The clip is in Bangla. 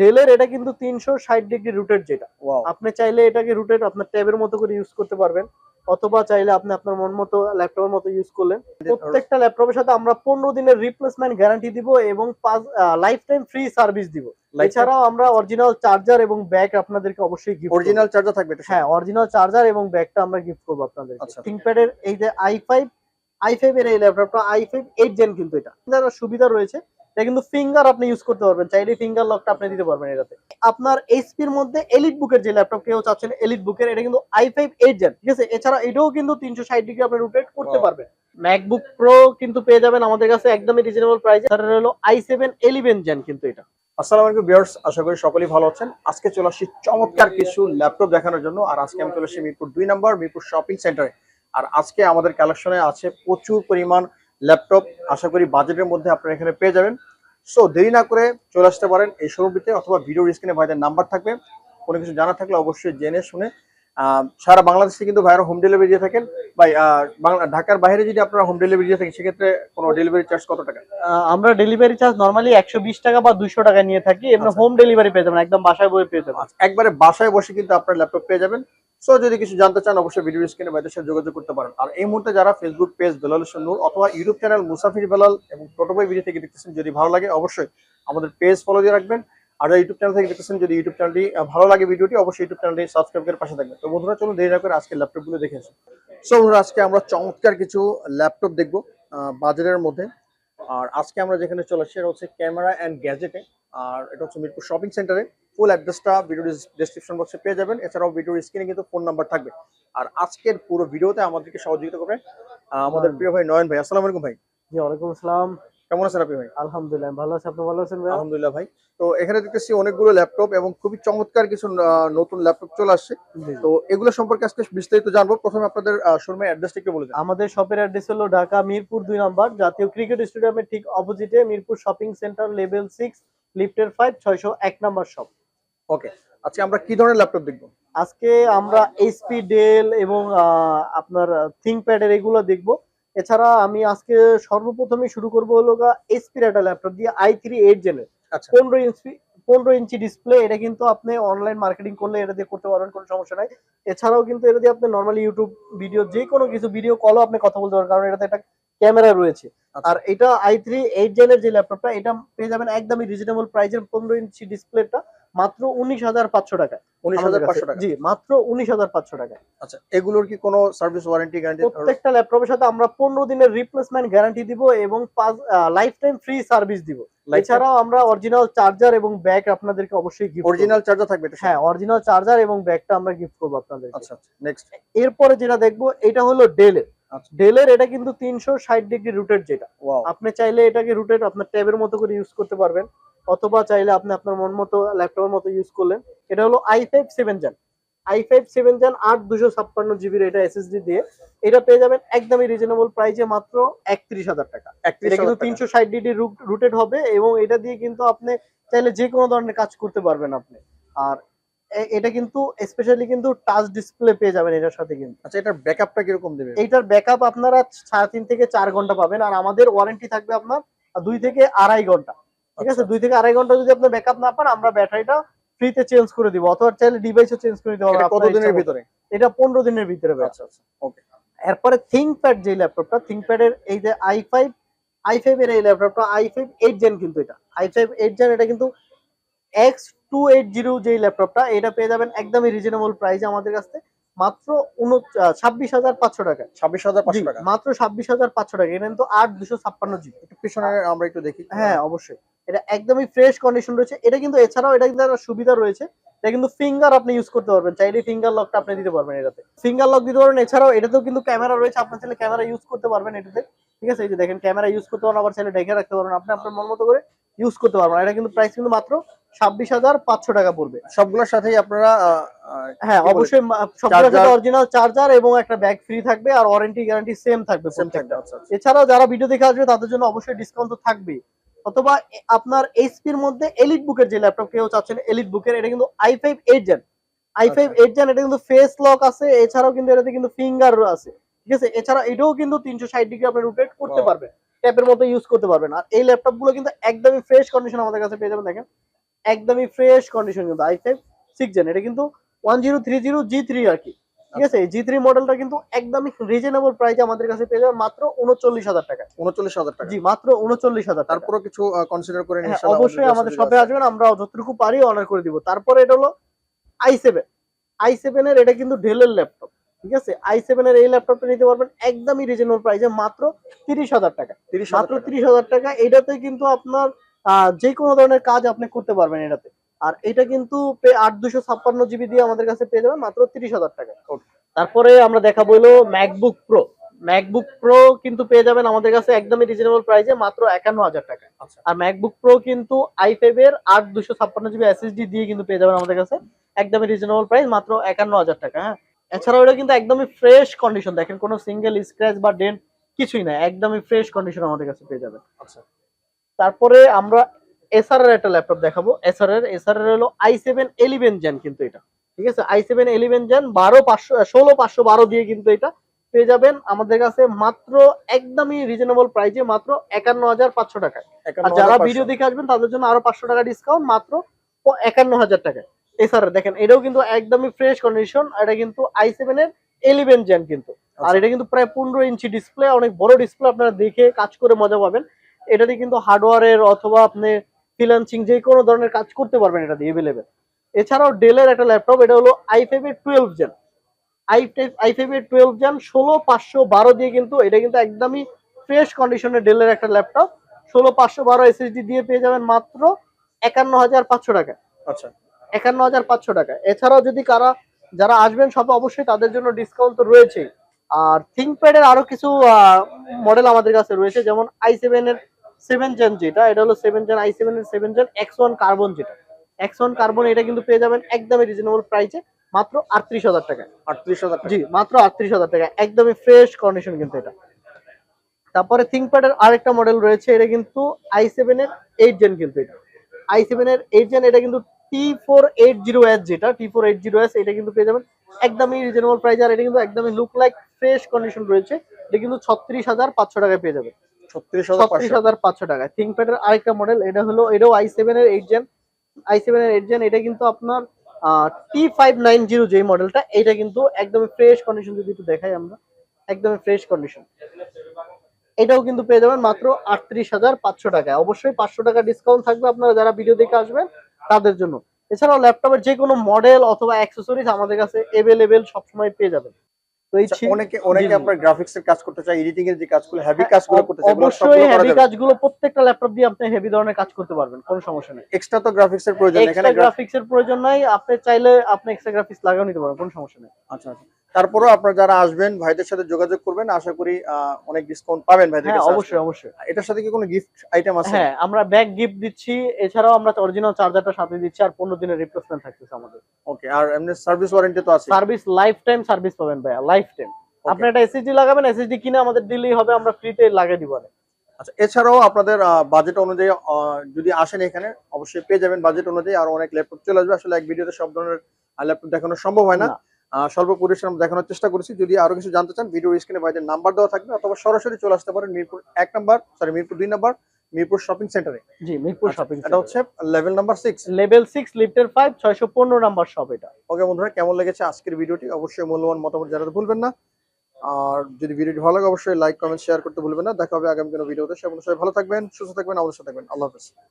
ডেলের এটা কিন্তু তিনশো ষাট ডিগ্রি রুটেড যেটা। আপনি চাইলে এটাকে রুটেড আপনার ট্যাবের মতো করে ইউজ করতে পারবেন অথবা চাইলে আপনি আপনার মন মতো ল্যাপটপের মতো ইউজ করলেন। প্রত্যেকটা ল্যাপটপের সাথে আমরা পনেরো দিনের রিপ্লেসমেন্ট গ্যারান্টি দিব এবং লাইফ টাইম ফ্রি সার্ভিস দিব। এছাড়াও আমরা অরিজিনাল চার্জার এবং ব্যাগ আপনাদেরকে অবশ্যই গিফট অরিজিনাল চার্জার থাকবে হ্যাঁ অরিজিনাল চার্জার এবং ব্যাগটা আমরা গিফট করব আপনাদের। থিংকপ্যাডের এই যে আই ফাইভ আই ফাইভ এর এই ল্যাপটপটা আই ফাইভ এইট জেন কিন্তু এটা। যারা সুবিধা রয়েছে এটা কিন্তু ফিঙ্গার আপনি ইউজ করতে পারবেন। চাইলে ফিঙ্গার লকটা আপনি দিতে পারবেন এটাতে। আপনার এইচপির মধ্যে এলিট বুকের যে ল্যাপটপ কেউ চাচ্ছেন এলিট বুকের এটা কিন্তু আই ফাইভ এইট জেন ঠিক আছে? এছাড়া এটাও কিন্তু তিনশো ষাট ডিগ্রি আপনি রোটেট করতে পারবেন। ম্যাকবুক প্রো কিন্তু পেয়ে যাবেন আমাদের কাছে একদমই রিজনেবল প্রাইস তার হলো আই সেভেন এলিভেন জেন কিন্তু এটা। আসসালামু আলাইকুম ভিউয়ার্স আশা করি সকলেই ভালো আছেন। আজকে চলে আসছি চমৎকার কিছু ল্যাপটপ দেখানোর জন্য। আর আজকে আমি চলে আসছি মিরপুর দুই নম্বর মিরপুর শপিং সেন্টারে আর আজকে আমাদের কালেকশনে আছে প্রচুর পরিমাণ ল্যাপটপ আশা করি বাজেটের মধ্যে আপনারা এখানে পেয়ে যাবেন। সো দেরি না করে চলে আসতে পারেন এই শোরুমটিতে অথবা ভিডিও স্ক্রিনে ভাইদের নাম্বার থাকবে। কোনো কিছু জানা থাকলে অবশ্যই জেনে শুনে সারা বাংলাদেশে কিন্তু ভাইরা হোম ডেলিভারি দিয়ে থাকেন। ভাই ঢাকার বাইরে যদি আপনারা হোম ডেলিভারি দিয়ে থাকেন সেক্ষেত্রে কোনো ডেলিভারি চার্জ কত টাকা? আমরা ডেলিভারি চার্জ নর্মালি একশো বিশ টাকা বা দুইশো টাকা নিয়ে থাকি। আচ্ছা। হোম ডেলিভারি পেয়ে যাবেন একদম বাসায় বয়ে পেয়ে যাবেন। আচ্ছা, একবারে বাসায় বসে কিন্তু আপনার ল্যাপটপ পেয়ে যাবেন। সো যদি কিছু জানতে চান অবশ্যই ভিডিও স্ক্রিনে বাইদের সাথে যোগাযোগ করতে পারেন। আর এই মুহূর্তে যারা ফেসবুক পেজ বেলাল নূর অথবা ইউটিউব চ্যানেল মুসাফির বেলাল এবং টোটোবই ভিডিও থেকে দেখতেছেন যদি ভালো লাগে অবশ্যই আমাদের পেজ ফলো দিয়ে রাখবেন। আর ইউটিউব চ্যানেল থেকে দেখতেছেন যদি ইউটিউব চ্যানেলটি ভালো লাগে ভিডিওটি অবশ্যই ইউটিউব চ্যানেলটি সাবস্ক্রাইব করে পাশে থাকবেন। তো বন্ধুরা চলুন দেরি না করে আজকে ল্যাপটপগুলো দেখে আসি। সো বন্ধুরা আজকে আমরা চমৎকার কিছু ল্যাপটপ দেখব বাজারের মধ্যে। আর আজকে আমরা যেখানে চলে আসছি এটা হচ্ছে ক্যামেরা অ্যান্ড গ্যাজেটে। আর এটা হচ্ছে মিরপুর শপিং সেন্টারে ফুল অ্যাড্রেসটা ভিডিও ডেসক্রিপশন বক্সে পেয়ে যাবেন। এছাড়াও ভিডিওর স্ক্রিনে কিন্তু ফোন নাম্বার থাকবে। আর আজকের পুরো ভিডিওতে আমাদেরকে সহযোগিতা করবে আমাদের প্রিয় ভাই নয়ন ভাই। আসসালামু আলাইকুম ভাই। জি ওয়ালাইকুম আসসালাম। কেমন আছেন আপনি ভাই? আলহামদুলিল্লাহ ভালো আছি। আপনি ভালো আছেন ভাই আলহামদুলিল্লাহ ভাই। তো এখানে দেখতেছি অনেকগুলো ল্যাপটপ এবং খুবই চমৎকার কিছু নতুন ল্যাপটপ চলে আসছে। তো এগুলো সম্পর্কে আজকে বিস্তারিত জানব। প্রথমে আপনাদের শোরুমের অ্যাড্রেসটা একটু বলে আমাদের শপের অ্যাড্রেস হলো ঢাকা মিরপুর দুই নম্বর জাতীয় ক্রিকেট স্টেডিয়ামের ঠিক অপোজিটে Mirpur shopping centre level six লিফটের ফাইভ ছয়শো এক নম্বর শপ। ওকে আজকে আমরা কি ধরনের ল্যাপটপ দেখব? আজকে আমরা এইচপি ডেল এবং আপনার থিংকপ্যাডের এগুলো দেখব। এছাড়া আমি আজকে সর্বপ্রথমে শুরু করব হলো এইচপির একটা ল্যাপটপ দিয়ে আই থ্রি এইট জেনের আচ্ছা। পনেরো ইঞ্চি পনেরো ইঞ্চি ডিসপ্লে এটা কিন্তু আপনি অনলাইন মার্কেটিং করলে এটা দিয়ে করতে পারবেন কোনো সমস্যা নাই। এছাড়াও কিন্তু এটা দিয়ে আপনি নর্মালি ইউটিউব ভিডিও যে কোনো কিছু ভিডিও কলও আপনি কথা বলতে পারেন কারণ এটাতে একটা ক্যামেরা রয়েছে। আচ্ছা। আর এটা আই থ্রি এইট জেনের যে ল্যাপটপটা এটা পেয়ে যাবেন একদমই রিজনেবল প্রাইসের পনেরো ইঞ্চি ডিসপ্লেটা মাত্র উনিশ হাজার পাঁচশো টাকা উনিশ হাজার পাঁচশো টাকা জি মাত্র উনিশ হাজার পাঁচশো টাকা আচ্ছা এগুলোর কি কোনো সার্ভিস ওয়ারেন্টি গ্যারান্টি প্রত্যেকটা ল্যাপটপের সাথে আমরা পনেরো দিনের রিপ্লেসমেন্ট গ্যারান্টি দিব এবং লাইফ টাইম ফ্রি সার্ভিস দিব। এছাড়াও আমরা অরিজিনাল চার্জার এবং ব্যাগ আপনাদেরকে অবশ্যই গিফট অরিজিনাল চার্জার থাকবে হ্যাঁ অরিজিনাল চার্জার এবং ব্যাগটা আমরা গিফট করব আপনাদের আচ্ছা নেক্সট এরপরে যেটা দেখব এটা হলো ডেলের আচ্ছা। ডেলের এটা কিন্তু তিনশো ষাট ডিগ্রি রুটেড যেটা। আপনি চাইলে এটাকে রুটেড আপনার ট্যাবের মতো করে ইউজ করতে পারবেন। অথবা চাইলে আপনি আপনার মন মতো ল্যাপটপের মতো ইউজ করলেন। এটা হলো I five seven gen I five seven gen আট দুশো ছাপ্পান্ন জিবির এটা এসএসডি দিয়ে। এটা পেয়ে যাবেন একদমই রিজনেবল প্রাইসে মাত্র একত্রিশ হাজার টাকা। এটা কিন্তু তিনশো ষাট ডিগ্রি রুটেড হবে এবং এটা দিয়ে কিন্তু আপনি চাইলে যে কোনো ধরনের কাজ করতে পারবেন আপনি। আর এটা কিন্তু স্পেশালি কিন্তু টাচ ডিসপ্লে পেয়ে যাবেন এটার সাথে কিন্তু। আচ্ছা এটার ব্যাকআপটা কীরকম দেবে? এটার ব্যাকআপ আপনারা সাড়ে তিন থেকে চার ঘণ্টা পাবেন। আর আমাদের ওয়ারেন্টি থাকবে আপনার দুই থেকে আড়াই ঘণ্টা। ঠিক আছে? আচ্ছা। দুই থেকে আড়াই ঘণ্টা যদি আপনি ব্যাকআপ না পান আমরা ব্যাটারিটা ফ্রিতে চেঞ্জ করে দিব। অথবা চাইলে ডিভাইসও চেঞ্জ করে দিতে এটা পারব কত দিনের ভিতরে? এটা পনেরো দিনের ভিতরে আচ্ছা আচ্ছা ওকে এরপরে থিংকপ্যাড যে ল্যাপটপটা থিংকপ্যাডের এই যে আই ফাইভ আই ফাইভ এর এই ল্যাপটপটা আই ফাইভ এইট জেন কিন্তু এটা। আই ফাইভ এইট জেন এটা কিন্তু এক্স টু এইট জিরো যে ল্যাপটপটা এটা পেয়ে যাবেন একদমই রিজনেবল প্রাইস আমাদের কাছ মাত্র ছাব্বিশ হাজার পাঁচশো টাকা। ছাব্বিশ হাজার পাঁচশো টাকা? মাত্র ছাব্বিশ হাজার পাঁচশো টাকা। এটা কিন্তু আট দুশো ছাপ্পান্ন জিবি একটু পিছনে আমরা একটু দেখি। হ্যাঁ অবশ্যই। এটা একদমই ফ্রেশ কন্ডিশন রয়েছে। এটা কিন্তু এছাড়াও এটা কিন্তু একটা সুবিধা রয়েছে। এটা কিন্তু ফিঙ্গার আপনি ইউজ করতে পারবেন। চাইলে ফিঙ্গার লকটা আপনি দিতে পারবেন এটাতে। ফিঙ্গার লক দিতে পারবেন। এছাড়াও এটাতেও কিন্তু ক্যামেরা রয়েছে। আপনার চাইলে ক্যামেরা ইউজ করতে পারবেন এটাতে। ঠিক আছে? এই যে দেখেন ক্যামেরা ইউজ করতে পারবেন আবার চাইলে ডেকে রাখতে পারবেন। আপনি আপনার মন মতো করে ইউজ করতে পারবেন। এটা কিন্তু প্রাইস কিন্তু মাত্র ছাব্বিশ হাজার পাঁচশো টাকা পড়বে। সবগুলোর সাথেই আপনারা হ্যাঁ অবশ্যই সবগুলোর সাথে অরিজিনাল চার্জার এবং একটা ব্যাগ ফ্রি থাকবে আর ওয়ারেন্টি গ্যারান্টি সেম থাকবে প্রত্যেকটা। থাকবে, আচ্ছা, আচ্ছা। এছাড়াও যারা ভিডিও দেখে আসবে তাদের জন্য অবশ্যই ডিসকাউন্ট তো থাকবেই। অথবা আপনার এইচপির মধ্যে এলিট বুকের যে ল্যাপটপ কেউ চাচ্ছেন এলিট বুকের এটা কিন্তু I five eight gen I five. Eight gen এটা কিন্তু ফেস লক আছে এছাড়াও কিন্তু এটাতে কিন্তু ফিঙ্গার আছে। ঠিক আছে? এছাড়া এটাও কিন্তু তিনশো ষাট ডিগ্রি আপনি রোটেট করতে. পারবেন। ট্যাপের মতো ইউজ করতে পারবেন। আর এই ল্যাপটপগুলো কিন্তু একদমই ফ্রেশ কন্ডিশন আমাদের কাছে পেয়ে যাবেন দেখেন। একদমই ফ্রেশ কন্ডিশন কিন্তু আই ফাইভ সিক্স জেন এটা কিন্তু one zero three zero G three আর কি। ঠিক আছে? জি থ্রি মডেলটা কিন্তু একদমই রিজনেবল প্রাইসে আমাদের কাছে পেয়ে যাবেন মাত্র উনচল্লিশ হাজার টাকা। উনচল্লিশ হাজার টাকা। জি মাত্র উনচল্লিশ হাজার তারপর কিছু কনসিডার করে নিয়ে হ্যাঁ, ইনশাআল্লাহ অবশ্যই আমাদের শপে আসবেন আমরা যতটুকু পারি অনার করে দিব। তারপরে এটা হলো আই সেভেন আই সেভেন এর এটা কিন্তু ডেলের ল্যাপটপ ঠিক আছে? আই সেভেন এর এই ল্যাপটপটা নিতে পারবেন একদমই রিজনেবল প্রাইসে মাত্র তিরিশ হাজার টাকা। তিরিশ মাত্র তিরিশ হাজার টাকা। এটাতে কিন্তু আপনার যে কোনো ধরনের কাজ আপনি করতে পারবেন এটাতে। আর এটা কিন্তু আট দুশো ছাপ্পান্ন জিবি দিয়ে আমাদের কাছে পেয়ে যাবেন মাত্র তিরিশ হাজার টাকা। তারপরে আমরা দেখাবো হলো ম্যাকবুক প্রো ম্যাকবুক প্রো কিন্তু পেয়ে যাবেন আমাদের কাছে একদমই রিজনেবল প্রাইসে মাত্র একান্ন হাজার টাকা। আচ্ছা। আর ম্যাকবুক প্রো কিন্তু আই ফাইভ এর আট দুশো ছাপ্পান্ন জিবি এসএসডি দিয়ে কিন্তু পেয়ে যাবেন আমাদের কাছে একদমই রিজনেবল প্রাইস মাত্র একান্ন হাজার টাকা হ্যাঁ। এছাড়াও এটা কিন্তু একদমই ফ্রেশ কন্ডিশন দেখেন কোনো সিঙ্গেল স্ক্র্যাচ বা ডেন্ট কিছুই না একদমই ফ্রেশ কন্ডিশন আমাদের কাছে পেয়ে যাবেন। আচ্ছা। তারপরে আমরা এসআর এর একটা ল্যাপটপ দেখাবো। এসআর এর এসআর এর হলো আই সেভেন এলিভেন জেন কিন্তু এটা। ঠিক আছে? আই সেভেন এলিভেন জেন বারো পাঁচশো ষোলো পাঁচশো বারো দিয়ে কিন্তু এটা পেয়ে যাবেন আমাদের কাছে মাত্র একদমই রিজনেবল প্রাইসে মাত্র একান্ন হাজার পাঁচশো টাকায়। আর যারা ভিডিও দেখে আসবেন তাদের জন্য আরও পাঁচশো টাকা ডিসকাউন্ট মাত্র একান্ন হাজার টাকায়। এছাড়া দেখেন এটাও কিন্তু একদমই ফ্রেশ কন্ডিশন এটা কিন্তু আই সেভেন এর এলিভেন জেন কিন্তু। আর এটা কিন্তু প্রায় পনেরো ইঞ্চি ডিসপ্লে অনেক বড় ডিসপ্লে আপনারা দেখে কাজ করে মজা পাবেন। এটাতে কিন্তু হার্ডওয়্যারের অথবা আপনি ফ্রিল্যান্সিং যে কোনো ধরনের কাজ করতে পারবেন এটা দিয়ে এভেলেবেল এছাড়াও ডেলের একটা ল্যাপটপ এটা হলো আই ফাইভ এর twelve gen I I five এর টুয়েলভ জেন ষোলো পাঁচশো বারো দিয়ে কিন্তু এটা কিন্তু একদমই ফ্রেশ কন্ডিশনের ডেলের একটা ল্যাপটপ ষোলো পাঁচশো বারো এসএসডি দিয়ে পেয়ে যাবেন মাত্র একান্ন হাজার পাঁচশো টাকা। আচ্ছা। একান্ন হাজার পাঁচশো টাকা। এছাড়াও যদি কারা যারা আসবেন সব অবশ্যই তাদের জন্য ডিসকাউন্ট তো রয়েছেই। আর থিঙ্কপ্যাডের আরও কিছু মডেল আমাদের কাছে রয়েছে যেমন আই সেভেন এর সেভেন জেন যেটা এটা হলো সেভেন জেন আই সেভেন এর seven gen X one carbon যেটা। এক্স ওয়ান কার্বন এটা কিন্তু পেয়ে যাবেন একদমই রিজনেবল প্রাইসে মাত্র আটত্রিশ হাজার টাকা আটত্রিশ হাজার জি মাত্র আটত্রিশ হাজার টাকা একদমই ফ্রেশ কন্ডিশন কিন্তু এটা। তারপরে থিঙ্কপ্যাডের আরেকটা মডেল রয়েছে এটা কিন্তু আই সেভেন এর এইট জেন কিন্তু এটা। আই সেভেন এর এইট জেন এটা কিন্তু T four eight zero S যেটা T four eight zero S এটা কিন্তু পেয়ে যাবেন একদমই রিজনেবল প্রাইস আর এটা কিন্তু একদমই লুক লাইক ফ্রেশ কন্ডিশন রয়েছে। এটা কিন্তু ছত্রিশ হাজার পাঁচশো টাকায় পেয়ে যাবে পাঁচশো টাকায় থিঙ্কপ্যাডের আরেকটা মডেল এটা এটাও আই সেভেন এর আই সেভেন এর এটা কিন্তু আপনার টি ফাইভ নাইন জিরো যে মডেলটা এটা কিন্তু ফ্রেশ কন্ডিশন যদি দেখাই আমরা ফ্রেশ কন্ডিশন এটাও কিন্তু পেয়ে যাবেন মাত্র আটত্রিশ হাজার পাঁচশো টাকায় অবশ্যই পাঁচশো টাকা ডিসকাউন্ট থাকবে আপনারা যারা ভিডিও দেখে আসবেন, তাদের জন্য। এছাড়াও ল্যাপটপের যে কোনো মডেল অথবা আমাদের কাছে সবসময় পেয়ে যাবেন। অনেকে অনেকে। আপনার গ্রাফিক্স এর কাজ করতে চায় এডিটিং এর যে কাজগুলো হেভি কাজগুলো করতে চায় এগুলো অবশ্যই সবগুলো করা হেভি কাজগুলো প্রত্যেকটা ল্যাপটপ দিয়ে আপনি হেভি ধরনের কাজ করতে পারবেন কোনো সমস্যা নেই এক্সট্রা তো গ্রাফিক্স এর প্রয়োজন। এখানে গ্রাফিক্স এর প্রয়োজন নাই আপনি চাইলে আপনি এক্সট্রা গ্রাফিক্স লাগাও নিতে পারেন কোন সমস্যা নেই আচ্ছা আচ্ছা তারপরেও আপনারা যারা আসবেন ভাইদের সাথে যোগাযোগ করবেন আশা করি অনেক ডিসকাউন্ট পাবেন ভাইদের হ্যাঁ কাছে অবশ্যই অবশ্যই। এটার সাথে কি কোনো গিফট আইটেম আছে? হ্যাঁ আমরা ব্যাগ গিফট দিচ্ছি এছাড়াও আমরা অরিজিনাল চার্জারটা সাথে দিচ্ছি আর পনেরো দিনের রিপ্লেসমেন্ট থাকতেছে আমাদের। ওকে আর এমনি সার্ভিস ওয়ারেন্টি তো আছে সার্ভিস লাইফ টাইম সার্ভিস পাবেন ভাইয়া লাইফ টাইম আপনি একটা এসএসডি লাগাবেন এসএসডি কিনে আমাদের দিলেই হবে আমরা ফ্রিতে লাগিয়ে দিব না আচ্ছা এছাড়াও আপনাদের বাজেট অনুযায়ী যদি আসেন এখানে অবশ্যই পেয়ে যাবেন বাজেট অনুযায়ী আর অনেক ল্যাপটপ চলে আসবে। আসলে এক ভিডিওতে সব ধরনের ল্যাপটপ দেখানো সম্ভব হয় না। স্বল্প পরিসরে আমরা দেখানোর চেষ্টা করেছি। যদি আরও কিছু জানতে চান ভিডিও স্ক্রিনে ভাইদের নাম্বার দেওয়া থাকবে অথবা সরাসরি চলে আসতে পারেন মিরপুর এক নাম্বার সরি মিরপুর দুই নাম্বার মিরপুর শপিং সেন্টারে জি মিরপুর শপিং এটা হচ্ছে level number six level six লিফটের ফাইভ ছয়শো পনেরো নাম্বার শপ এটা। ওকে বন্ধুরা কেমন লেগেছে আজকের ভিডিওটি অবশ্যই মূল্যবান মতামত জানাতে ভুলবেন না। আর যদি ভিডিওটি ভালো লাগে অবশ্যই লাইক কমেন্ট শেয়ার করতে ভুলবেন না। দেখা হবে আগামী কোনো ভিডিওতে সে সবাই ভালো থাকবেন সুস্থ থাকবেন সাথে থাকবেন। আল্লাহ হাফেজ।